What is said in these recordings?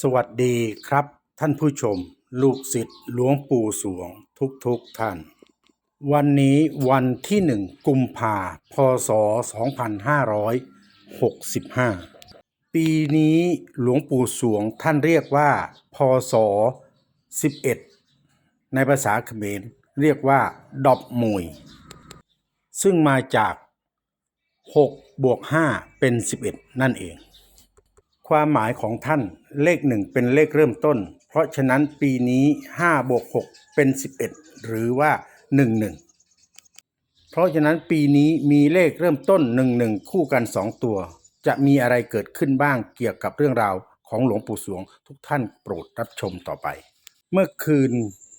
สวัสดีครับท่านผู้ชม ลูกศิษย์หลวงปู่สวงทุกทุกท่าน วันนี้วันที่หนึ่งกุมภาพศ 2565 ปีนี้หลวงปู่สวงท่านเรียกว่า พศ 11 ในภาษาเขมรเรียกว่า ดอบมวย ซึ่งมาจาก 6 บวก 5 เป็น 11 นั่นเอง ความหมายของท่านเลขหนึ่งเป็นเลขเริ่มต้น เพราะฉะนั้นปีนี้5บวก6เป็น 11 หรือว่า 11 เพราะฉะนั้นปีนี้มีเลขเริ่มต้น 11 คู่กัน 2 ตัว จะมีอะไรเกิดขึ้นบ้างเกี่ยวกับเรื่องราวของหลวงปู่สวง ทุกท่านโปรดรับชมต่อไป เมื่อคืน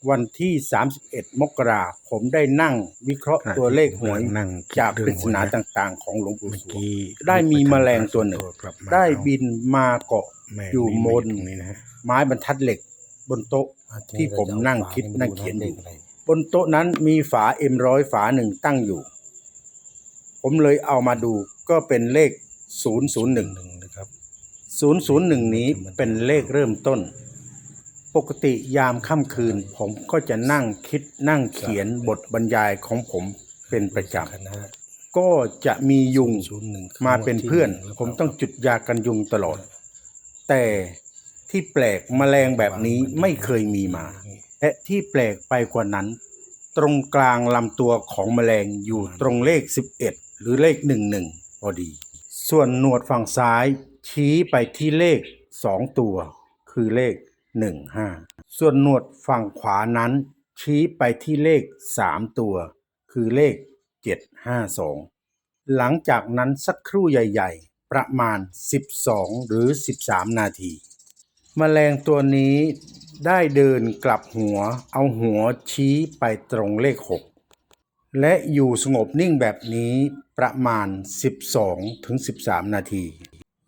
วันที่ 31 มกราผมได้นั่งวิเคราะห์ตัวเลขหวยนั่งคิดจากปเรื่ริองศหวยนานะต่างๆ ของหลวงปู่เมื่อสวงกี้ได้มีแมลงตัวหนึ่งกลับมาได้บินมาเกาะแม่อยู่บนตรงนี้นะฮะไม้บรรทัดเหล็ก บนโต๊ะที่ผมนั่งคิดนั่งเขียนอยู่บนโต๊ะนั้นมีฝาเอ็มร้อยฝาหนึ่งตั้งอยู่ ผมเลยเอามาดูก็เป็นเลข 001หนึ่งนะครับ 001 นี้เป็นเลขเริ่มต้น ปกติยามค่ำคืน ผมก็จะนั่งคิดนั่งเขียนบทบรรยายของผมเป็นประจคณะำก็จะมียุงศูนย์หนึ่งมาเป็นเพื่อน ผมต้องจุดยากันยุงตลอด แต่ที่แปลกแมลงแบบนี้ไม่เคยมีมา และที่แปลกไปกว่านั้น ตรงกลางลำตัวของแมลงอยู่ตรงเลข 11 หรือเลข 11พอดี ส่วนหนวดฝั่งซ้ายชี้ไปที่เลข 2 ตัว คือเลข 15 ส่วนหนวดฝั่งขวานั้น ชี้ไปที่เลข 3 ตัว คือเลข 752 หลังจากนั้นสักครู่ใหญ่ ๆ ประมาณ 12 หรือ 13 นาทีแมลงตัวนี้ได้เดินกลับหัว เอาหัวชี้ไปตรงเลข 6 และอยู่สงบนิ่งแบบนี้ประมาณ 12ถึง13 นาที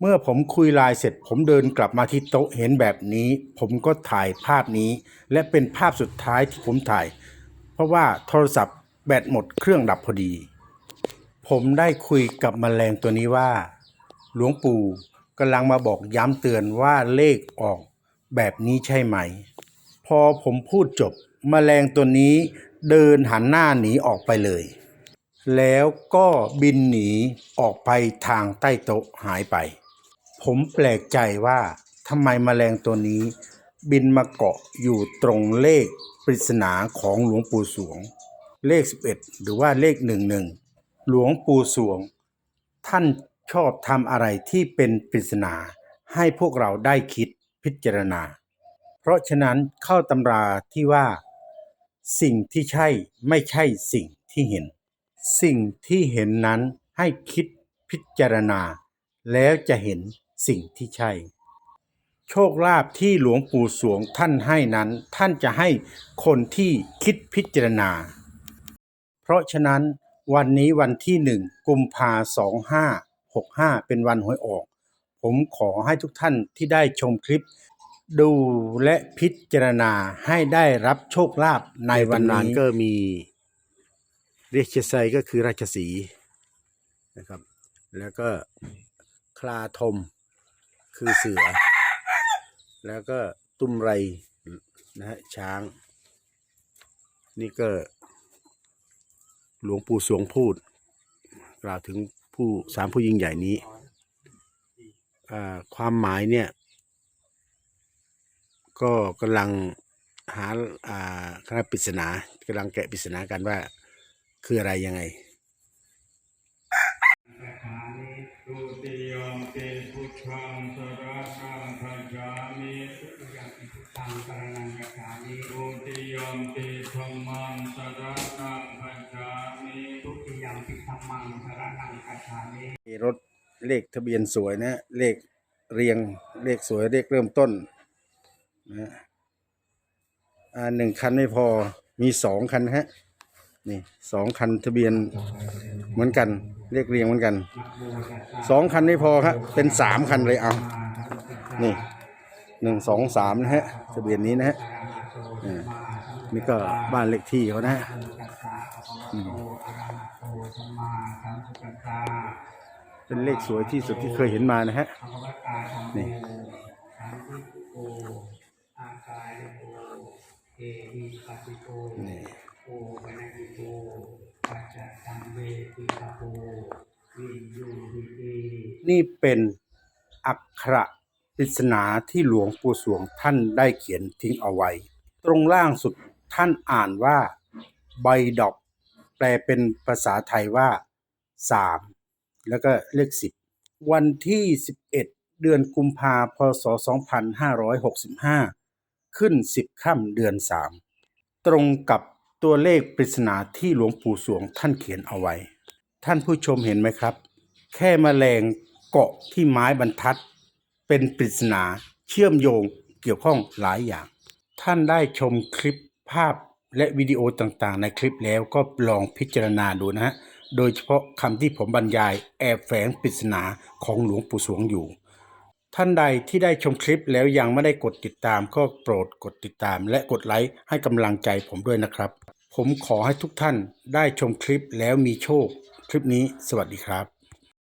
เมื่อผมคุยไลน์เสร็จ ผมเดินกลับมาที่โต๊ะเห็นแบบนี้ ผมก็ถ่ายภาพนี้ และเป็นภาพสุดท้ายที่ผมถ่าย เพราะว่าโทรศัพท์แบตหมดเครื่องดับพอดี ผมได้คุยกับแมลงตัวนี้ว่า หลวงปู่กำลังมาบอกย้ำเตือนว่าเลขออกแบบนี้ใช่ไหม พอผมพูดจบแมลงตัวนี้เดินหันหน้าหนีออกไปเลย แล้วก็บินหนีออกไปทางใต้โต๊ะหายไป ผมแปลกใจว่าทำไมแมลงตัวนี้ บินมาเกาะอยู่ตรงเลขปริศนาของหลวงปู่สวง เลข 11 หรือว่าเลข11หลวงปู่สวง ท่านชอบทำอะไรที่เป็นปริศนาให้พวกเราได้คิดพิจารณา เพราะฉะนั้นเข้าตำราที่ว่า สิ่งที่ใช่ไม่ใช่สิ่งที่เห็น สิ่งที่เห็นนั้นให้คิดพิจารณา แล้วจะเห็น สิ่งที่ใช่ โชคลาภที่หลวงปู่สวงท่านให้นั้น ท่านจะให้คนที่คิดพิจารณา เพราะฉะนั้นวันนี้วันที่หนึ่งกุมภาสองห้าหกห้าเป็นวันหวยออก ผมขอให้ทุกท่านที่ได้ชมคลิป ดูและพิจารณาให้ได้รับโชคลาภในวันนี้ก็มีเรียกเชไซก็คือราชสีนะครับ แล้วก็คลาทม คือเสือ แล้วก็ตุ้มไรนะฮะช้าง นี่ก็ หลวงปู่สวงพูด กล่าวถึงผู้สามผู้ยิ่งใหญ่นี้ความหมายเนี่ย ก็กำลังหาอ่าคณะปริศนากำลังแกะปริศนากันว่าคืออะไรยังไงตุติยมปิพุทธัง เลขทะเบียนสวยนะ เลขเรียงเลขสวยเลขเริ่มต้นนะอ่าหนึ่งคันไม่พอมีสองคันฮะนี่สองคันทะเบียนเหมือนกันเลขเรียงเหมือนกันสองคันไม่พอครับเป็นสามคันเลยเอานี่หนึ่งสองสามนะฮะทะเบียนนี้นะฮะอ่านี่ก็บ้านเลขที่เขานะฮะ เป็นเลขสวยที่สุดที่เคยเห็นมานะฮะนี่เอหิปัสสิโกนี่โอปะนะหิโกปัจจตังเวทิตาโกวินยูหิเตนี่เป็นอักขระปริศนาที่หลวงปู่สวงท่านได้เขียนทิ้งเอาไว้ ตรงล่างสุดท่านอ่านว่าใบดอก แปลเป็นภาษาไทยว่าสาม แล้วก็เลขสิบวันที่11เดือนกุมภาพศ2565ขึ้น10ค่ำเดือน3ตรงกับตัวเลขปริศนาที่หลวงปู่สวงท่านเขียนเอาไว้ ท่านผู้ชมเห็นไหมครับ แค่แมลงเกาะที่ไม้บรรทัด เป็นปริศนาเชื่อมโยงเกี่ยวข้องหลายอย่าง ท่านได้ชมคลิปภาพและวิดีโอต่างๆ ในคลิปแล้วก็ลองพิจารณาดูนะฮะ โดยเฉพาะคำที่ผมบรรยายแอบแฝงปริศนาของหลวงปู่สวงอยู่ ท่านใดที่ได้ชมคลิปแล้วยังไม่ได้กดติดตามก็โปรดกดติดตาม และกดไลค์ให้กำลังใจผมด้วยนะครับ ผมขอให้ทุกท่านได้ชมคลิปแล้วมีโชค คลิปนี้สวัสดีครับ